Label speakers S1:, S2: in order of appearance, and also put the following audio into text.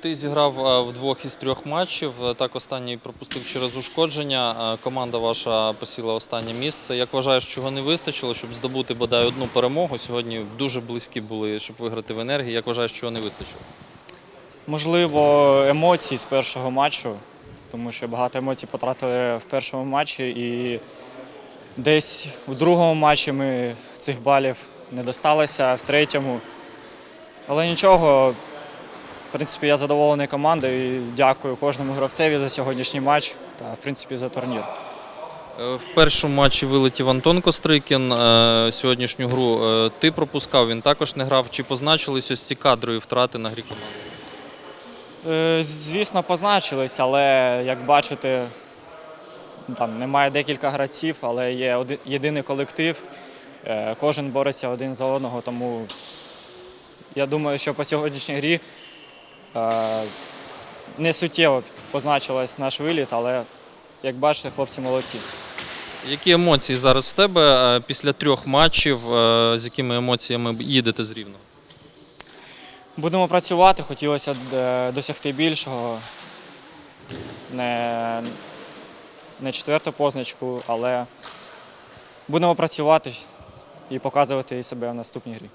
S1: Ти зіграв е, в двох із трьох матчів. е, Так останній пропустив через ушкодження. Е, Команда ваша посіла останнє місце. Як вважаєш, чого не вистачило, щоб здобути бодай одну перемогу? Сьогодні дуже близькі були, щоб виграти в енергії. Як вважаєш, чого не вистачило?
S2: Можливо, емоції з першого матчу, тому що багато емоцій потратили в першому матчі, і десь у другому матчі ми цих балів не досталося, в третьому. Але нічого, в принципі, я задоволений командою і дякую кожному гравцеві за сьогоднішній матч та в принципі за турнір.
S1: Е, В першому матчі вилетів Антон Кострикін. Е, Сьогоднішню гру е, ти пропускав, він також не грав. Чи позначились ось ці кадрові втрати на грі команди?
S2: Звісно, позначились, але як бачите, там немає декілька гравців, але є один, єдиний колектив. Кожен бореться один за одного, тому я думаю, що по сьогоднішній грі не суттєво позначилась наш виліт, але як бачите, хлопці молодці.
S1: Які емоції зараз в тебе е, після трьох матчів? е, З якими емоціями їдете з Рівного?
S2: Будемо працювати, хотілося е, досягти більшого. Не, не четверту позначку, але будемо працювати і показувати себе в наступній грі.